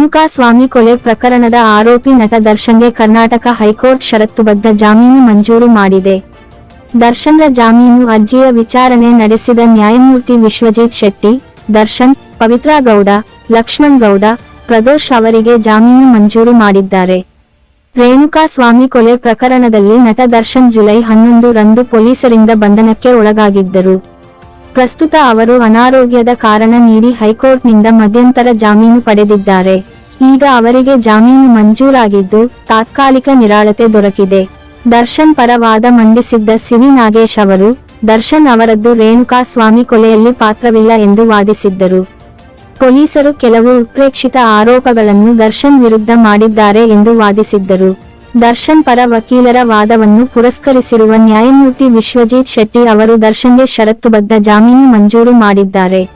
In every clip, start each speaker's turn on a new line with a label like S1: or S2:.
S1: ರೇಣುಕಾ ಸ್ವಾಮಿ ಕೊಲೆ ಪ್ರಕರಣದ ಆರೋಪಿ ನಟ ದರ್ಶನ್ಗೆ ಕರ್ನಾಟಕ ಹೈಕೋರ್ಟ್ ಷರತ್ತುಬದ್ಧ ಜಾಮೀನು ಮಂಜೂರು ಮಾಡಿದೆ. ದರ್ಶನ್ರ ಜಾಮೀನು ಅರ್ಜಿಯ ವಿಚಾರಣೆ ನಡೆಸಿದ ನ್ಯಾಯಮೂರ್ತಿ ವಿಶ್ವಜಿತ್ ಶೆಟ್ಟಿ, ದರ್ಶನ್, ಪವಿತ್ರಾ ಗೌಡ, ಲಕ್ಷ್ಮಣ್ ಗೌಡ, ಪ್ರದೋಷ್ ಅವರಿಗೆ ಜಾಮೀನು ಮಂಜೂರು ಮಾಡಿದ್ದಾರೆ. ರೇಣುಕಾ ಸ್ವಾಮಿ ಕೊಲೆ ಪ್ರಕರಣದಲ್ಲಿ ನಟ ದರ್ಶನ್ ಜುಲೈ ಹನ್ನೊಂದು ರಂದು ಪೊಲೀಸರಿಂದ ಬಂಧನಕ್ಕೆ ಒಳಗಾಗಿದ್ದರು. ಪ್ರಸ್ತುತ ಅವರು ಅನಾರೋಗ್ಯದ ಕಾರಣ ನೀಡಿ ಹೈಕೋರ್ಟ್ನಿಂದ ಮಧ್ಯಂತರ ಜಾಮೀನು ಪಡೆದಿದ್ದಾರೆ. ಈಗ ಅವರಿಗೆ ಜಾಮೀನು ಮಂಜೂರಾಗಿದ್ದು ತಾತ್ಕಾಲಿಕ ನಿರಾಳತೆ ದೊರಕಿದೆ. ದರ್ಶನ್ ಪರ ವಾದ ಮಂಡಿಸಿದ್ದ ಸಿವಿ ನಾಗೇಶ್ ಅವರು, ದರ್ಶನ್ ಅವರದ್ದು ರೇಣುಕಾ ಸ್ವಾಮಿ ಕೊಲೆಯಲ್ಲಿ ಪಾತ್ರವಿಲ್ಲ ಎಂದು ವಾದಿಸಿದ್ದರು. ಪೊಲೀಸರು ಕೆಲವು ಉತ್ಪ್ರೇಕ್ಷಿತ ಆರೋಪಗಳನ್ನು ದರ್ಶನ್ ವಿರುದ್ಧ ಮಾಡಿದ್ದಾರೆ ಎಂದು ವಾದಿಸಿದ್ದರು. ದರ್ಶನ್ ಪರ ವಕೀಲರ ವಾದವನ್ನು ಪುರಸ್ಕರಿಸಿರುವ ನ್ಯಾಯಮೂರ್ತಿ ವಿಶ್ವಜಿತ್ ಶೆಟ್ಟಿ ಅವರು ದರ್ಶನ್ಗೆ ಷರತ್ತುಬದ್ಧ ಜಾಮೀನು ಮಂಜೂರು ಮಾಡಿದ್ದಾರೆ.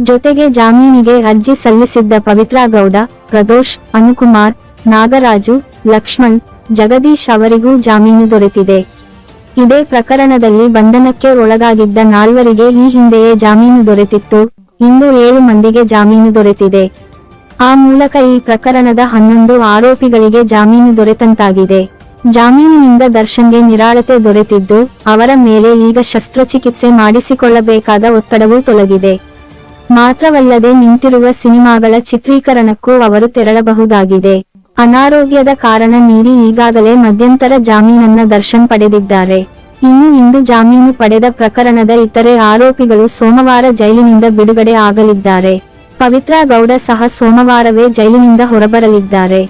S1: ಜೊತೆಗೆ ಜಾಮೀನಿಗೆ ಅರ್ಜಿ ಸಲ್ಲಿಸಿದ್ದ ಪವಿತ್ರಾಗೌಡ ಪ್ರದೋಷ್, ಅನುಕುಮಾರ್, ನಾಗರಾಜು, ಲಕ್ಷ್ಮಣ್, ಜಗದೀಶ್ ಅವರಿಗೂ ಜಾಮೀನು ದೊರೆತಿದೆ. ಇದೇ ಪ್ರಕರಣದಲ್ಲಿ ಬಂಧನಕ್ಕೆ ಒಳಗಾಗಿದ್ದ ನಾಲ್ವರಿಗೆ ಈ ಹಿಂದೆಯೇ ಜಾಮೀನು ದೊರೆತಿತ್ತು. ಇಂದು ಏಳು ಮಂದಿಗೆ ಜಾಮೀನು ದೊರೆತಿದೆ. ಆ ಮೂಲಕ ಈ ಪ್ರಕರಣದ ಹನ್ನೊಂದು ಆರೋಪಿಗಳಿಗೆ ಜಾಮೀನು ದೊರೆತಂತಾಗಿದೆ. ಜಾಮೀನಿನಿಂದ ದರ್ಶನ್ಗೆ ನಿರಾಳತೆ ದೊರೆತಿದ್ದು, ಅವರ ಮೇಲೆ ಈಗ ಶಸ್ತ್ರಚಿಕಿತ್ಸೆ ಮಾಡಿಸಿಕೊಳ್ಳಬೇಕಾದ ಒತ್ತಡವೂ ತೊಲಗಿದೆ. ಮಾತ್ರವಲ್ಲದೆ ನಿಂತಿರುವ ಸಿನಿಮಾಗಳ ಚಿತ್ರೀಕರಣಕ್ಕೂ ಅವರು ತೆರಳಬಹುದಾಗಿದೆ. ಅನಾರೋಗ್ಯದ ಕಾರಣ ನೀಡಿ ಈಗಾಗಲೇ ಮಧ್ಯಂತರ ಜಾಮೀನನ್ನ ದರ್ಶನ್ ಪಡೆದಿದ್ದಾರೆ. ಇನ್ನು ಇಂದು ಜಾಮೀನು ಪಡೆದ ಪ್ರಕರಣದ ಇತರೆ ಆರೋಪಿಗಳು ಸೋಮವಾರ ಜೈಲಿನಿಂದ ಬಿಡುಗಡೆ ಆಗಲಿದ್ದಾರೆ. ಪವಿತ್ರಾ ಗೌಡ ಸಹ ಸೋಮವಾರವೇ ಜೈಲಿನಿಂದ ಹೊರಬರಲಿದ್ದಾರೆ.